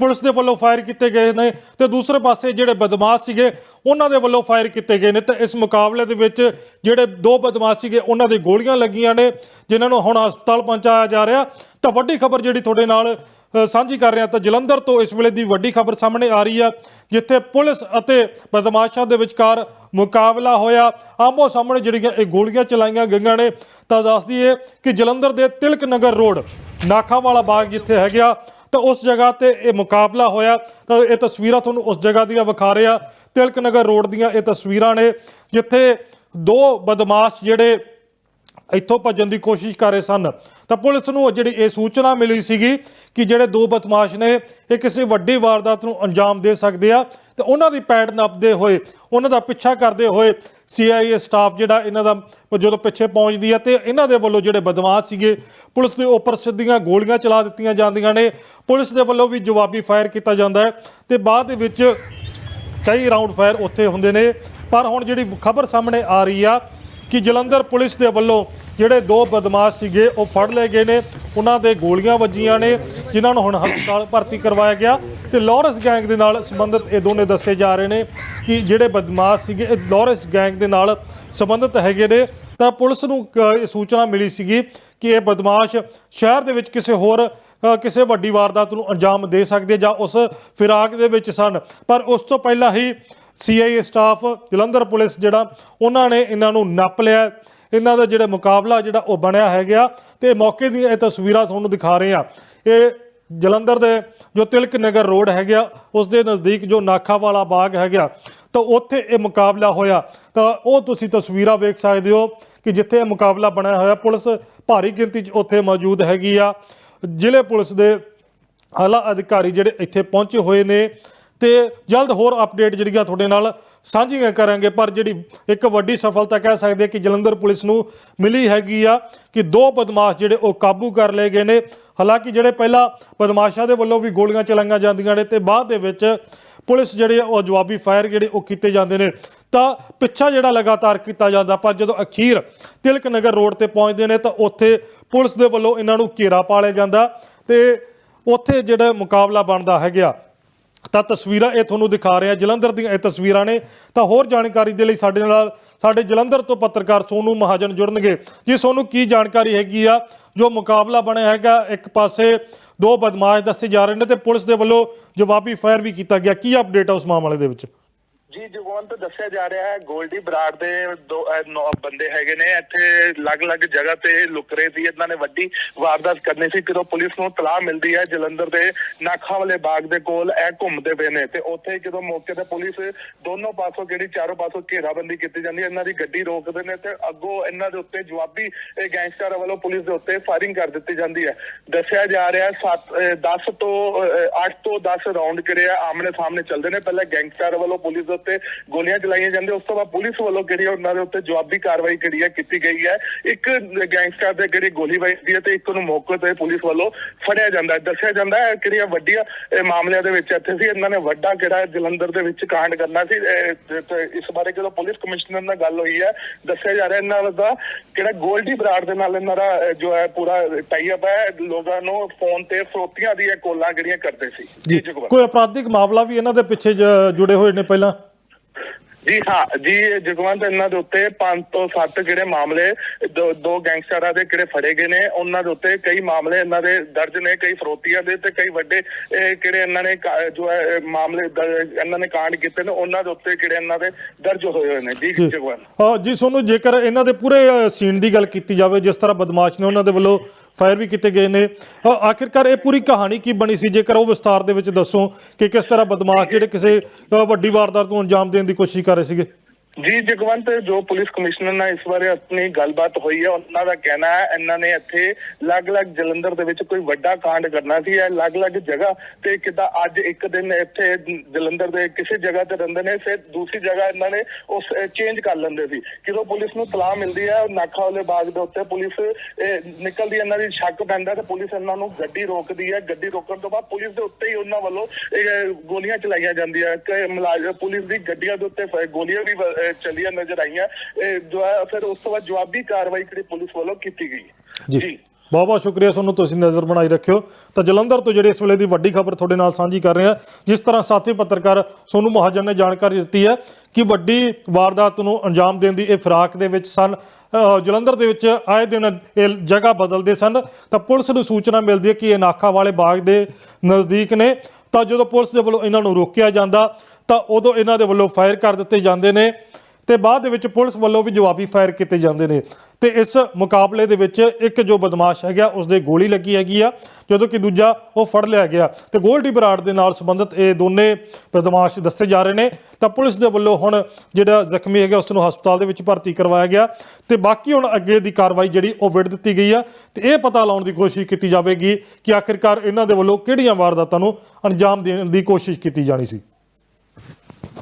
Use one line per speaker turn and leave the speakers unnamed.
Police ਦੇ ਵੱਲੋਂ fire ਕੀਤੇ ਗਏ ਨੇ ਤੇ ਦੂਸਰੇ ਪਾਸੇ ਜਿਹੜੇ ਬਦਮਾਸ਼ ਸੀਗੇ, ਉਹਨਾਂ ਦੇ ਵੱਲੋਂ ਫਾਇਰ ਕੀਤੇ ਗਏ ਨੇ। ਤੇ ਇਸ ਮੁਕਾਬਲੇ ਦੇ ਵਿੱਚ ਜਿਹੜੇ ਦੋ ਬਦਮਾਸ਼ ਸੀਗੇ, ਉਹਨਾਂ ਦੇ ਗੋਲੀਆਂ ਲੱਗੀਆਂ ਨੇ, ਜਿਨ੍ਹਾਂ ਨੂੰ ਹੁਣ ਹਸਪਤਾਲ ਪਹੁੰਚਾਇਆ ਜਾ ਰਿਹਾ। ਤਾਂ ਵੱਡੀ ਖਬਰ ਜਿਹੜੀ ਤੁਹਾਡੇ ਨਾਲ ਸਾਂਝੀ ਕਰ ਰਿਹਾ ਤਾਂ ਜਲੰਧਰ ਤੋਂ ਇਸ ਵੇਲੇ ਦੀ ਵੱਡੀ ਖਬਰ ਸਾਹਮਣੇ ਆ ਰਹੀ ਆ, ਜਿੱਥੇ ਪੁਲਿਸ ਅਤੇ ਬਦਮਾਸ਼ਾਂ ਦੇ ਵਿਚਕਾਰ ਮੁਕਾਬਲਾ ਹੋਇਆ। ਆਮੋ ਸਾਹਮਣੇ ਜਿਹੜੀਆਂ ਇਹ ਗੋਲੀਆਂ ਚਲਾਈਆਂ ਗਈਆਂ ਨੇ, ਤਾਂ ਦੱਸ ਦਈਏ ਕਿ ਜਲੰਧਰ ਦੇ ਤਿਲਕ ਨਗਰ ਰੋਡ ਨਾਖਾ ਵਾਲਾ ਬਾਗ ਜਿੱਥੇ ਹੈਗਾ ਤਾਂ ਉਸ ਜਗ੍ਹਾ ਤੇ ਇਹ ਮੁਕਾਬਲਾ ਹੋਇਆ ਤਾਂ ਇਹ ਤਸਵੀਰਾਂ ਤੁਹਾਨੂੰ ਉਸ ਜਗ੍ਹਾ ਦੀਆਂ ਵਿਖਾ ਰਿਹਾ ਤਿਲਕ ਨਗਰ ਰੋਡ ਦੀਆਂ ਇਹ ਤਸਵੀਰਾਂ ਨੇ, ਜਿੱਥੇ ਦੋ ਬਦਮਾਸ਼ ਜਿਹੜੇ ਇੱਥੋਂ ਭੱਜਣ ਦੀ ਕੋਸ਼ਿਸ਼ ਕਰ ਰਹੇ ਸਨ। ਤਾਂ ਪੁਲਿਸ ਨੂੰ ਜਿਹੜੀ ਇਹ ਸੂਚਨਾ ਮਿਲੀ ਸੀਗੀ ਕਿ ਜਿਹੜੇ ਦੋ ਬਦਮਾਸ਼ ਨੇ, ਇਹ ਕਿਸੇ ਵੱਡੀ ਵਾਰਦਾਤ ਨੂੰ ਅੰਜਾਮ ਦੇ ਸਕਦੇ ਆ ਤੇ ਉਹਨਾਂ ਦੀ ਪੈੜ ਨੱਪਦੇ ਹੋਏ, ਉਹਨਾਂ ਦਾ ਪਿੱਛਾ ਕਰਦੇ ਹੋਏ ਸੀਆਈਏ ਸਟਾਫ ਜਿਹੜਾ ਇਹਨਾਂ ਦਾ ਜਦੋਂ ਪਿੱਛੇ ਪਹੁੰਚਦੀ ਹੈ ਤੇ ਇਹਨਾਂ ਦੇ ਵੱਲੋਂ ਜਿਹੜੇ ਬਦਮਾਸ਼ ਸੀਗੇ, ਪੁਲਿਸ ਦੇ ਉੱਪਰ ਸਿੱਧੀਆਂ ਗੋਲੀਆਂ ਚਲਾ ਦਿੱਤੀਆਂ ਜਾਂਦੀਆਂ ਨੇ। ਪੁਲਿਸ ਦੇ ਵੱਲੋਂ ਵੀ ਜਵਾਬੀ ਫਾਇਰ ਕੀਤਾ ਜਾਂਦਾ ਹੈ ਤੇ ਬਾਅਦ ਦੇ ਵਿੱਚ ਕਈ ਰਾਉਂਡ ਫਾਇਰ ਉੱਥੇ ਹੁੰਦੇ ਨੇ। ਪਰ ਹੁਣ ਜਿਹੜੀ ਖਬਰ ਸਾਹਮਣੇ ਆ ਰਹੀ ਆ ਕਿ ਜਲੰਧਰ ਪੁਲਿਸ ਦੇ ਵੱਲੋਂ ਜਿਹੜੇ ਦੋ ਬਦਮਾਸ਼ ਸੀਗੇ, ਉਹ ਫੜ ਲਏ ਗਏ ਨੇ। ਉਹਨਾਂ ਦੇ ਗੋਲੀਆਂ ਵੱਜੀਆਂ ਨੇ, ਜਿਨ੍ਹਾਂ ਨੂੰ ਹੁਣ ਹਸਪਤਾਲ ਭਰਤੀ ਕਰਵਾਇਆ ਗਿਆ ਤੇ ਲਾਰੈਂਸ ਗੈਂਗ ਦੇ ਨਾਲ ਸੰਬੰਧਿਤ ਇਹ ਦੋਨੇ ਦੱਸੇ ਜਾ ਰਹੇ ਨੇ ਕਿ ਜਿਹੜੇ ਬਦਮਾਸ਼ ਸੀਗੇ, ਇਹ ਲਾਰੈਂਸ ਗੈਂਗ ਦੇ ਨਾਲ ਸੰਬੰਧਿਤ ਹੈਗੇ ਨੇ। ਤਾਂ ਪੁਲਿਸ ਨੂੰ ਕ- ਇਹ ਸੂਚਨਾ ਮਿਲੀ ਸੀਗੀ ਕਿ ਇਹ ਬਦਮਾਸ਼ ਸ਼ਹਿਰ ਦੇ ਵਿੱਚ ਕਿਸੇ ਹੋਰ ਕਿਸੇ ਵੱਡੀ ਵਾਰਦਾਤ ਨੂੰ ਅੰਜਾਮ ਦੇ ਸਕਦੇ ਜਾਂ ਉਸ ਫਿਰਾਕ ਦੇ ਵਿੱਚ ਸਨ। ਪਰ ਉਸ ਤੋਂ ਪਹਿਲਾਂ ਹੀ ਸੀਆਈਏ ਸਟਾਫ ਜਲੰਧਰ ਪੁਲਿਸ ਜਿਹੜਾ, ਉਹਨਾਂ ਨੇ ਇਹਨਾਂ ਨੂੰ ਨੱਪ ਲਿਆ। ਇਹਨਾਂ ਦਾ ਜਿਹੜਾ ਮੁਕਾਬਲਾ ਜਿਹੜਾ ਉਹ ਬਣਿਆ ਹੈਗਾ ਤੇ ਮੌਕੇ ਦੀਆਂ ਇਹ ਤਸਵੀਰਾਂ ਤੁਹਾਨੂੰ ਦਿਖਾ ਰਹੇ ਆ। ਇਹ ਜਲੰਧਰ ਦੇ ਜੋ ਤਿਲਕ ਨਗਰ ਰੋਡ ਹੈਗਾ ਉਸ ਦੇ ਨਜ਼ਦੀਕ ਜੋ ਨਾਖਾ ਵਾਲਾ ਬਾਗ ਹੈਗਾ ਤਾਂ ਉੱਥੇ ਇਹ ਮੁਕਾਬਲਾ ਹੋਇਆ। ਤਾਂ ਉਹ ਤੁਸੀਂ ਤਸਵੀਰਾਂ ਵੇਖ ਸਕਦੇ ਹੋ ਕਿ ਜਿੱਥੇ ਇਹ ਮੁਕਾਬਲਾ ਬਣਿਆ ਹੋਇਆ, ਪੁਲਿਸ ਭਾਰੀ ਗਿਣਤੀ 'ਚ ਉੱਥੇ ਮੌਜੂਦ ਹੈਗੀ ਆ। ਜ਼ਿਲ੍ਹੇ ਪੁਲਿਸ ਦੇ ਆਲਾ ਅਧਿਕਾਰੀ ਜਿਹੜੇ ਇੱਥੇ ਪਹੁੰਚੇ ਹੋਏ ਨੇ ਤੇ ਜਲਦ ਹੋਰ ਅਪਡੇਟ ਜਿਹੜੀਆਂ ਤੁਹਾਡੇ ਨਾਲ ਸਾਂਝੀਆਂ ਕਰਾਂਗੇ। ਪਰ ਜਿਹੜੀ ਇੱਕ ਵੱਡੀ ਸਫਲਤਾ ਕਹਿ ਸਕਦੇ ਕਿ ਜਲੰਧਰ ਪੁਲਿਸ ਨੂੰ ਮਿਲੀ ਹੈਗੀ ਆ ਕਿ ਦੋ ਬਦਮਾਸ਼ ਜਿਹੜੇ ਉਹ ਕਾਬੂ ਕਰ ਲਏ ਗਏ ਨੇ। ਹਾਲਾਂਕਿ ਜਿਹੜੇ ਪਹਿਲਾਂ ਬਦਮਾਸ਼ਾਂ ਦੇ ਵੱਲੋਂ ਵੀ ਗੋਲੀਆਂ ਚਲਾਈਆਂ ਜਾਂਦੀਆਂ ਨੇ ਤੇ ਬਾਅਦ ਦੇ ਵਿੱਚ ਪੁਲਿਸ ਜਿਹੜੇ ਆ ਉਹ ਜਵਾਬੀ ਫਾਇਰ ਜਿਹੜੇ ਉਹ ਕੀਤੇ ਜਾਂਦੇ ਨੇ। ਤਾਂ ਪਿੱਛਾ ਜਿਹੜਾ ਲਗਾਤਾਰ ਕੀਤਾ ਜਾਂਦਾ, ਪਰ ਜਦੋਂ ਅਖੀਰ ਤਿਲਕ ਨਗਰ ਰੋਡ ਤੇ ਪਹੁੰਚਦੇ ਨੇ ਤਾਂ ਉੱਥੇ ਪੁਲਿਸ ਦੇ ਵੱਲੋਂ ਇਹਨਾਂ ਨੂੰ ਘੇਰਾ ਪਾ ਲਿਆ ਜਾਂਦਾ ਤੇ ਉੱਥੇ ਜਿਹੜਾ ਮੁਕਾਬਲਾ ਬਣਦਾ ਹੈਗਾ। ਤਾਂ ਤਸਵੀਰਾਂ ਇਹ ਤੁਹਾਨੂੰ ਦਿਖਾ ਰਿਹਾ, ਜਲੰਧਰ ਦੀਆਂ ਇਹ ਤਸਵੀਰਾਂ ਨੇ। ਤਾਂ ਹੋਰ ਜਾਣਕਾਰੀ ਦੇ ਲਈ ਸਾਡੇ ਨਾਲ, ਸਾਡੇ ਜਲੰਧਰ ਤੋਂ ਪੱਤਰਕਾਰ ਸੋਨੂ ਮਹਾਜਨ ਜੁੜਨਗੇ। ਜੀ ਸੋਨੂੰ, ਕੀ ਜਾਣਕਾਰੀ ਹੈਗੀ ਆ? ਜੋ ਮੁਕਾਬਲਾ ਬਣਿਆ ਹੈਗਾ, ਇੱਕ ਪਾਸੇ ਦੋ ਬਦਮਾਸ਼ ਦੱਸੇ ਜਾ ਰਹੇ ਨੇ ਤੇ ਪੁਲਿਸ ਦੇ ਵੱਲੋਂ ਜਵਾਬੀ ਫਾਇਰ ਵੀ ਕੀਤਾ ਗਿਆ। ਕੀ ਅਪਡੇਟ ਆ ਉਸ ਮਾਮਲੇ ਦੇ ਵਿੱਚ?
ਜੀ ਜਗਵੰਤ ਦੱਸਿਆ ਜਾ ਰਿਹਾ ਹੈ ਗੋਲਡੀ ਬਰਾੜ ਦੇ ਦੋ ਅਹ, ਨੌ ਬੰਦੇ ਹੈਗੇ ਨੇ। ਇੱਥੇ ਅਲੱਗ-ਅਲੱਗ ਜਗ੍ਹਾ ਤੇ ਲੁਕ ਰਹੇ ਸੀ। ਇਹਨਾਂ ਨੇ ਵੱਡੀ ਵਾਰਦਾਤ ਕਰਨੀ ਸੀ। ਜਦੋਂ ਪੁਲਿਸ ਨੂੰ ਤਲਾਹ ਮਿਲਦੀ ਹੈ ਜਲੰਧਰ ਦੇ ਨਾਖਾਂ ਵਾਲੇ ਬਾਗ ਦੇ ਕੋਲ। ਇਹ ਘੁੰਮਦੇ ਪਏ ਨੇ ਤੇ ਉੱਥੇ ਜਦੋਂ ਮੌਕੇ ਤੇ ਪੁਲਿਸ ਦੋਨੋਂ ਪਾਸੋਂ ਜਿਹੜੀ ਚਾਰੋਂ ਪਾਸੋਂ ਘੇਰਾਬੰਦੀ ਕੀਤੀ ਜਾਂਦੀ ਹੈ ਇਹਨਾਂ ਦੀ ਗੱਡੀ ਰੋਕਦੇ ਨੇ ਤੇ ਅੱਗੋਂ ਇਹਨਾਂ ਦੇ ਉੱਤੇ ਜਵਾਬੀ ਇਹ ਗੈਂਗਸਟਰ ਵੱਲੋਂ ਪੁਲਿਸ ਦੇ ਉੱਤੇ ਫਾਇਰਿੰਗ ਕਰ ਦਿੱਤੀ ਜਾਂਦੀ ਹੈ। ਦੱਸਿਆ ਜਾ ਰਿਹਾ ਹੈ 7 10 ਤੋਂ 8 ਤੋਂ 10 ਰਾਉਂਡ ਜਿਹੜੇ ਆ ਆਮਨੇ ਸਾਹਮਣੇ ਚੱਲਦੇ ਨੇ। ਪਹਿਲਾਂ ਗੈਂਗਸਟਰ ਵੱਲੋਂ ਪੁਲਿਸ ਦੇ ਉੱਤੇ ਗੋਲੀਆਂ ਚਲਾਈਆਂ ਜਾਂਦੀਆਂ ਉਸ ਤੋਂ ਬਾਅਦ ਪੁਲਿਸ ਵੱਲੋਂ ਜਿਹੜੀ ਆ ਉਹਨਾਂ ਦੇ ਉੱਤੇ ਜਵਾਬੀ ਕਾਰਵਾਈ ਜਿਹੜੀ ਆ ਕੀਤੀ ਗਈ ਹੈ। ਇੱਕ ਗੈਂਗਸਟਰ ਦੇ ਜਿਹੜੀ ਗੋਲੀ ਵੱਜਦੀ ਹੈ ਤੇ ਇੱਕ ਨੂੰ ਮੌਕੇ ਤੇ ਪੁਲਿਸ ਵੱਲੋਂ ਫੜਿਆ ਜਾਂਦਾ ਹੈ। ਦੱਸਿਆ ਜਾਂਦਾ ਹੈ ਕਿਹੜੀਆਂ ਵੱਡੀਆਂ ਇਹ ਮਾਮਲਿਆਂ ਦੇ ਵਿੱਚ ਇੱਥੇ ਸੀ ਇਹਨਾਂ ਨੇ ਵੱਡਾ ਕਿਹੜਾ ਜਲੰਧਰ ਦੇ ਵਿੱਚ ਕਾਂਡ ਕਰਨਾ ਸੀ। ਇਸ ਬਾਰੇ ਜਦੋਂ ਪੁਲਿਸ ਕਮਿਸ਼ਨਰ ਨਾਲ ਗੱਲ ਹੋਈ ਹੈ ਦੱਸਿਆ ਜਾ ਰਿਹਾ ਇਹਨਾਂ ਦਾ ਕਿਹੜਾ ਗੋਲਡੀ ਬਰਾੜ ਦੇ ਨਾਲ ਇਹਨਾਂ ਦਾ ਜੋ ਹੈ ਪੂਰਾ ਟਾਈ ਅਪ ਹੈ। ਲੋਕਾਂ ਨੂੰ ਫੋਨ ਤੇ ਫਰੋਤੀਆਂ ਦੀਆਂ ਕੋਲਾਂ ਜਿਹੜੀਆਂ ਕਰਦੇ ਸੀ।
ਜੀ। ਕੋਈ ਅਪਰਾਧਿਕ ਮਾਮਲਾ ਵੀ ਇਹਨਾਂ ਦੇ ਪਿੱਛੇ ਜੁੜੇ ਹੋਏ ਨੇ ਪਹਿਲਾਂ?
ਜੀ ਹਾਂ ਜੀ ਜਗਵੰਤ ਇਹਨਾਂ ਦੇ ਉੱਤੇ 5 ਤੋਂ 7 ਜਿਹੜੇ ਮਾਮਲੇ ਦੋ ਗੈਂਗਸਟਰਾਂ ਦੇ ਕਿਹੜੇ ਫੜੇ ਗਏ ਨੇ ਉਹਨਾਂ ਦੇ ਉੱਤੇ ਕਈ ਮਾਮਲੇ ਇਹਨਾਂ ਦੇ ਦਰਜ ਨੇ ਕਈ ਫਰੋਤੀਆਂ ਦੇ ਤੇ ਕਈ ਵੱਡੇ ਇਹ ਕਿਹੜੇ ਇਹਨਾਂ ਨੇ ਜੋ ਹੈ ਮਾਮਲੇ ਇਹਨਾਂ ਨੇ ਕਾਂਡ ਕੀਤੇ ਨੇ ਉਹਨਾਂ ਦੇ ਉੱਤੇ ਕਿਹੜੇ ਇਹਨਾਂ ਦੇ ਦਰਜ ਹੋਏ ਹੋਏ ਨੇ। ਜੀ ਜਗਵੰਤ।
ਹਾਂ ਜੀ ਸੋਨੂੰ ਜੇਕਰ ਇਹਨਾਂ ਦੇ ਪੂਰੇ ਸੀਨ ਦੀ ਗੱਲ ਕੀਤੀ ਜਾਵੇ ਜਿਸ ਤਰ੍ਹਾਂ ਬਦਮਾਸ਼ ਨੇ ਉਹਨਾਂ ਦੇ ਵੱਲੋਂ ਫਾਇਰ ਵੀ ਕੀਤੇ ਗਏ ਨੇ ਆਖਿਰਕਾਰ ਇਹ ਪੂਰੀ ਕਹਾਣੀ ਕੀ ਬਣੀ ਸੀ? ਜੇਕਰ ਉਹ ਵਿਸਤਾਰ ਦੇ ਵਿੱਚ ਦੱਸੋ ਕਿ ਕਿਸ ਤਰ੍ਹਾਂ ਬਦਮਾਸ਼ ਜਿਹੜੇ ਕਿਸੇ ਵੱਡੀ ਵਾਰਦਾਤ ਨੂੰ ਅੰਜਾਮ ਦੇਣ ਦੀ ਕੋਸ਼ਿਸ਼ ਕਰ ਰਹੇ ਸੀਗੇ
ਜੀ, ਜਗਵੰਤ, ਜੋ ਪੁਲਿਸ ਕਮਿਸ਼ਨਰ ਨਾਲ ਇਸ ਬਾਰੇ ਆਪਣੀ ਗੱਲਬਾਤ ਹੋਈ ਹੈ, ਉਹਨਾਂ ਦਾ ਕਹਿਣਾ ਹੈ, ਇਹਨਾਂ ਨੇ ਇੱਥੇ ਅਲੱਗ-ਅਲੱਗ ਜਲੰਧਰ ਦੇ ਵਿੱਚ ਕੋਈ ਵੱਡਾ ਕਾਂਡ ਕਰਨਾ ਸੀ, ਇਹ ਅਲੱਗ-ਅਲੱਗ ਜਗ੍ਹਾ ਤੇ ਕਿਦਾਂ ਅੱਜ ਇੱਕ ਦਿਨ ਇੱਥੇ ਜਲੰਧਰ ਦੇ ਕਿਸੇ ਜਗ੍ਹਾ ਤੇ ਰਹਿੰਦੇ ਨੇ, ਫਿਰ ਦੂਸਰੀ ਜਗ੍ਹਾ ਇਹਨਾਂ ਨੇ ਉਸ ਚੇਂਜ ਕਰ ਲੈਂਦੇ ਸੀ। ਜਦੋਂ ਪੁਲਿਸ ਨੂੰ ਤਲਾਹ ਮਿਲਦੀ ਹੈ, ਨਾਖਾ ਵਾਲੇ ਬਾਗ ਦੇ ਉੱਤੇ ਪੁਲਿਸ ਨਿਕਲਦੀ ਇਹਨਾਂ ਦੀ ਸ਼ੱਕ ਪੈਂਦਾ ਤੇ ਪੁਲਿਸ ਇਹਨਾਂ ਨੂੰ ਗੱਡੀ ਰੋਕਦੀ ਹੈ। ਗੱਡੀ ਰੋਕਣ ਤੋਂ ਬਾਅਦ ਪੁਲਿਸ ਦੇ ਉੱਤੇ ਹੀ ਉਹਨਾਂ ਵੱਲੋਂ ਗੋਲੀਆਂ ਚਲਾਈਆਂ ਜਾਂਦੀਆਂ। ਕਿ ਮੁਲਾਜ਼ਮ ਪੁਲਿਸ ਦੀ ਗੱਡੀਆਂ ਦੇ ਉੱਤੇ ਗੋਲੀਆਂ ਵੀ ਚੱਲੀਆਂ ਨਜ਼ਰ ਆਈਆਂ। ਫਿਰ ਉਸ ਤੋਂ ਬਾਅਦ ਜਵਾਬੀ ਕਾਰਵਾਈ ਜਿਹੜੀ ਪੁਲਿਸ ਵੱਲੋਂ ਕੀਤੀ ਗਈ।
ਜੀ। ਬਹੁਤ ਬਹੁਤ ਸ਼ੁਕਰੀਆ ਤੁਹਾਨੂੰ ਤੁਸੀਂ ਨਜ਼ਰ ਬਣਾਈ ਰੱਖਿਓ। ਤਾਂ ਜਲੰਧਰ ਤੋਂ ਜਿਹੜੀ ਇਸ ਵੇਲੇ ਦੀ ਵੱਡੀ ਖਬਰ ਤੁਹਾਡੇ ਨਾਲ ਸਾਂਝੀ ਕਰ ਰਹੇ ਹਾਂ ਜਿਸ ਤਰ੍ਹਾਂ ਸਾਥੀ ਪੱਤਰਕਾਰ ਸੋਨੂ ਮਹਾਜਨ ਨੇ ਜਾਣਕਾਰੀ ਦਿੱਤੀ ਹੈ ਕਿ ਵੱਡੀ ਵਾਰਦਾਤ ਨੂੰ ਅੰਜਾਮ ਦੇਣ ਦੀ ਇਹ ਫਿਰਾਕ ਦੇ ਵਿੱਚ ਸਨ। ਜਲੰਧਰ ਦੇ ਵਿੱਚ ਆਏ ਦਿਨ ਇਹ ਜਗ੍ਹਾ ਬਦਲਦੇ ਸਨ। ਤਾਂ ਪੁਲਿਸ ਨੂੰ ਸੂਚਨਾ ਮਿਲਦੀ ਹੈ ਕਿ ਇਹ ਨਾਖਾ ਵਾਲੇ ਬਾਗ ਦੇ ਨਜ਼ਦੀਕ ਨੇ। ਤਾਂ ਜਦੋਂ ਪੁਲਿਸ ਦੇ ਵੱਲੋਂ ਇਹਨਾਂ ਨੂੰ ਰੋਕਿਆ ਜਾਂਦਾ ਤਾਂ ਉਦੋਂ ਇਹਨਾਂ ਦੇ ਵੱਲੋਂ ਫਾਇਰ ਕਰ ਦਿੱਤੇ ਜਾਂਦੇ ਨੇ। ਤੇ ਬਾਅਦ ਦੇ ਵਿੱਚ ਪੁਲਿਸ ਵੱਲੋਂ ਵੀ ਜਵਾਬੀ ਫਾਇਰ ਕੀਤੇ ਜਾਂਦੇ ਨੇ। ਤੇ ਇਸ ਮੁਕਾਬਲੇ ਦੇ ਵਿੱਚ ਇੱਕ ਜੋ ਬਦਮਾਸ਼ ਹੈਗਾ ਉਸ ਦੇ ਗੋਲੀ ਲੱਗੀ ਹੈਗੀ ਆ, ਜਦੋਂ ਕਿ ਦੂਜਾ ਉਹ ਫੜ ਲਿਆ ਗਿਆ। ਤੇ ਗੋਲਡੀ ਬਰਾੜ ਦੇ ਨਾਲ ਸੰਬੰਧਿਤ ਇਹ ਦੋਨੇ ਬਦਮਾਸ਼ ਦੱਸੇ ਜਾ ਰਹੇ ਨੇ। ਤਾਂ ਪੁਲਿਸ ਦੇ ਵੱਲੋਂ ਹੁਣ ਜਿਹੜਾ ਜ਼ਖਮੀ ਹੈਗਾ ਉਸ ਨੂੰ ਹਸਪਤਾਲ ਦੇ ਵਿੱਚ ਭਰਤੀ ਕਰਵਾਇਆ ਗਿਆ। ਤੇ ਬਾਕੀ ਹੁਣ ਅੱਗੇ ਦੀ ਕਾਰਵਾਈ ਜਿਹੜੀ ਉਹ ਵਿੜ ਦਿੱਤੀ ਗਈ ਆ। ਤੇ ਇਹ ਪਤਾ ਲਾਉਣ ਦੀ ਕੋਸ਼ਿਸ਼ ਕੀਤੀ ਜਾਵੇਗੀ ਕਿ ਆਖਿਰਕਾਰ ਇਹਨਾਂ ਦੇ ਵੱਲੋਂ ਕਿਹੜੀਆਂ ਵਾਰਦਾਤਾਂ ਨੂੰ ਅੰਜਾਮ ਦੇਣ ਦੀ ਕੋਸ਼ਿਸ਼ ਕੀਤੀ ਜਾਣੀ ਸੀ।